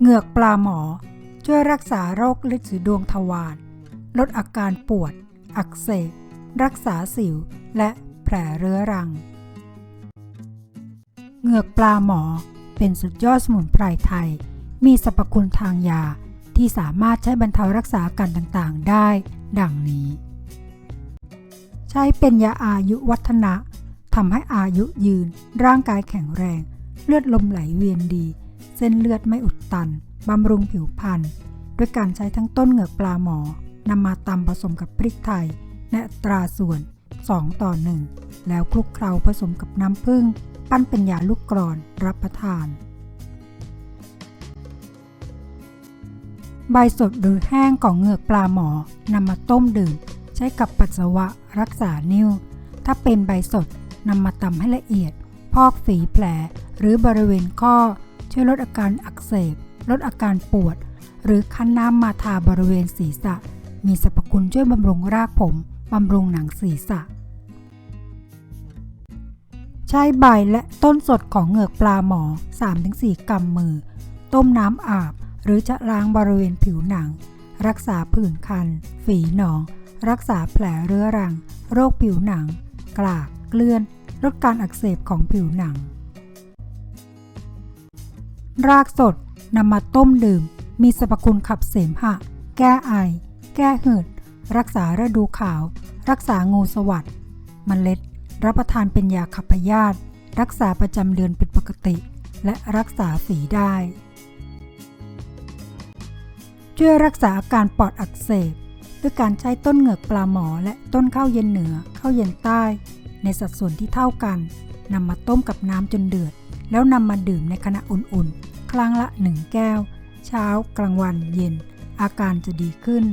เหงือกปลาหมอ ช่วยรักษาโรคฤทธิ์สีดวงทวาร ลดอาการปวด อักเสบ รักษาสิว และแผลเรื้อรัง เหงือกปลาหมอเป็นสุดยอดสมุนไพรไทย มีสรรพคุณทางยาที่สามารถใช้บรรเทารักษาอาการต่างๆได้ ดังนี้ ใช้เป็นยาอายุวัฒนะทำให้อายุยืน ร่างกายแข็งแรง เลือดลมไหลเวียนดี เส้นเลือดไม่อุดตัน บำรุงผิวพรรณด้วยการใช้ทั้งต้นเหงือกปลาหมอนำมาตำผสมกับพริกไทยและตราส่วน 2 ต่อ 1 แล้วคลุกเคล้าผสมกับน้ำผึ้งปั้นเป็นยาลูกกรอนรับประทาน ใบสดหรือแห้งของเหงือกปลาหมอนำมาต้มดื่ม ใช้กับปัสสาวะรักษานิ่ว ถ้าเป็นใบสดนำมาตำให้ละเอียด พอกฝีแผลหรือบริเวณข้อ ช่วยลดอาการอักเสบ ลดอาการปวด หรือคั้นน้ำมาทาบริเวณศีรษะ มีสรรพคุณช่วยบำรุงรากผม บำรุงหนังศีรษะ ใช้ใบและต้นสดของเหงือกปลาหมอ 3-4 กำมือ ต้มน้ำอาบ หรือจะล้างบริเวณผิวหนัง รักษาผื่นคัน ฝีหนอง รักษาแผลเรื้อรัง โรคผิวหนัง กลาก เกลื่อน ลดการอักเสบของผิวหนัง รากสดนำมาต้มดื่ม มีสรรพคุณขับเสมหะ แก้ไอ แก้หืด รักษาฤดูขาว รักษางูสวัสดเมล็ด รับประทานเป็นยาขับพยาธิรักษาประจำเดือนเป็นปกติ และรักษาฝีได้ ช่วยรักษาอาการปอดอักเสบด้วยการใช้ต้นเหงือกปลาหมอและต้นข้าวเย็นเหนือข้าวเย็นใต้ ในสัดส่วนที่เท่ากันนำมาต้มกับน้ำจนเดือด แล้วนำมาดื่มในขณะอุ่นๆ ครั้งละหนึ่งแก้ว เช้ากลางวันเย็น อาการจะดีขึ้น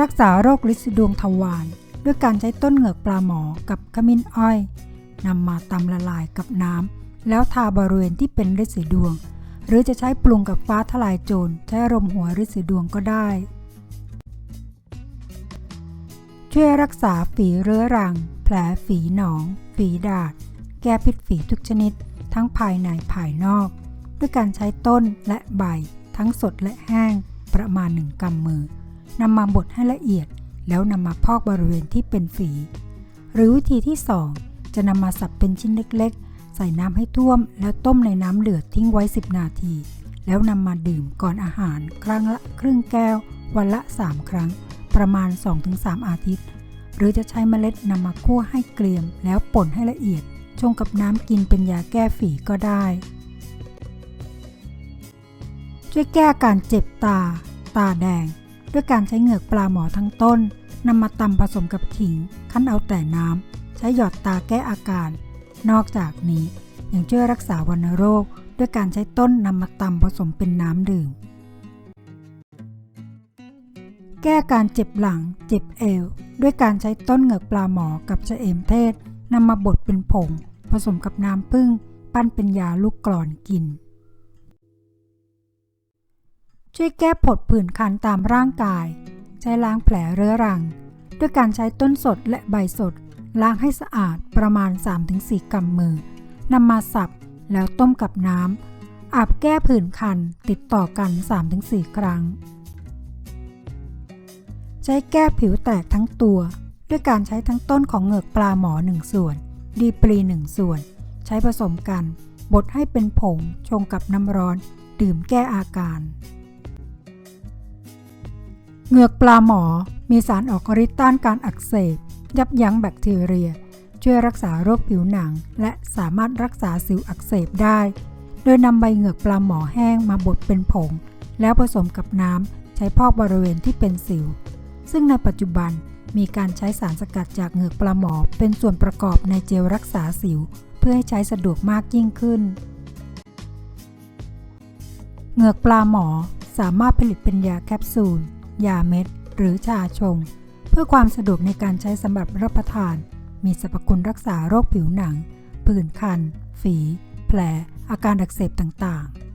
รักษาโรคลินดวงทวารด้วยการใช้ต้นเหงือกปลาหมอกับขมิ้นอ้อยนำมาตำละลายกับน้ำแล้วทาบริเวณที่เป็นฤทธิ์สีดวง หรือจะใช้ปรุงกับฟ้าทลายโจรใช้รมหัวฤทธิ์สีดวงก็ได้ ช่วยรักษาฝีเรื้อรัง แผลฝีหนอง ฝีดาษแก้พิษฝีทุกชนิด ทั้งภายในภายนอก ด้วยการใช้ต้นและใบ ทั้งสดและแห้งประมาณหนึ่งกำมือนำมาบดให้ละเอียด แล้วนำมาพอกบริเวณที่เป็นฝี หรือวิธีที่ 2 จะนำมาสับเป็นชิ้นเล็กๆ ใส่น้ำให้ท่วม แล้วต้มในน้ำเดือดทิ้งไว้ 10 นาที แล้วนำมาดื่มก่อนอาหาร ครั้งละครึ่งแก้ว วันละ 3 ครั้ง ประมาณ 2-3 อาทิตย์ หรือจะใช้เมล็ดนำมาคั่วให้เกรียม แล้วป่นให้ละเอียด ชงกับน้ำกินเป็นยาแก้ฝีก็ได้ ช่วยแก้การเจ็บตา ตาแดง ด้วยการใช้เหงือกปลาหมอทั้งต้นนำมาตำผสมกับขิง คั้นเอาแต่น้ำ ใช้หยอดตาแก้อาการ นอกจากนี้ยังช่วยรักษาวัณโรค ด้วยการใช้ต้นนำมาตำผสมเป็นน้ำดื่ม แก้การเจ็บหลัง เจ็บเอว ด้วยการใช้ต้นเหงือกปลาหมอกับชะเอมเทศ นำมาบดเป็นผง ผสมกับน้ำผึ้งปั้นเป็นยาลูกกรอนกิน ช่วยแก้ผดผื่นคันตามร่างกาย ใช้ล้างแผลเรื้อรัง ด้วยการใช้ต้นสดและใบสด ล้างให้สะอาดประมาณ 3-4 กำมือนำมาสับแล้วต้มกับน้ำอาบแก้ผื่นคันติดต่อกัน 3-4 ครั้ง ใช้แก้ผิวแตกทั้งตัว ด้วยการใช้ทั้งต้นของเหงือกปลาหมอ 1 ส่วน ดีปรี 1 ส่วน ใช้ผสมกัน บดให้เป็นผง ชงกับน้ำร้อน ดื่มแก้อาการ เหงือกปลาหมอ มีสารออกฤทธิ์ต้านการอักเสบ ยับยั้งแบคทีเรีย ช่วยรักษาโรคผิวหนัง และสามารถรักษาสิวอักเสบได้ โดยนำใบเหงือกปลาหมอแห้งมาบดเป็นผง แล้วผสมกับน้ำใช้พอกบริเวณที่เป็นสิว ซึ่งในปัจจุบัน มีการใช้สารสกัดจากเหงือกปลาหมอ เป็นส่วนประกอบในเจลรักษาสิว เพื่อให้ใช้สะดวกมากยิ่งขึ้น เหงือกปลาหมอสามารถผลิตเป็นยาแคปซูล ยาเม็ด หรือชาชง เพื่อความสะดวกในการใช้สำหรับรับประทาน มีสรรพคุณรักษาโรคผิวหนัง ผื่นคัน ฝี แผล อาการอักเสบต่างๆ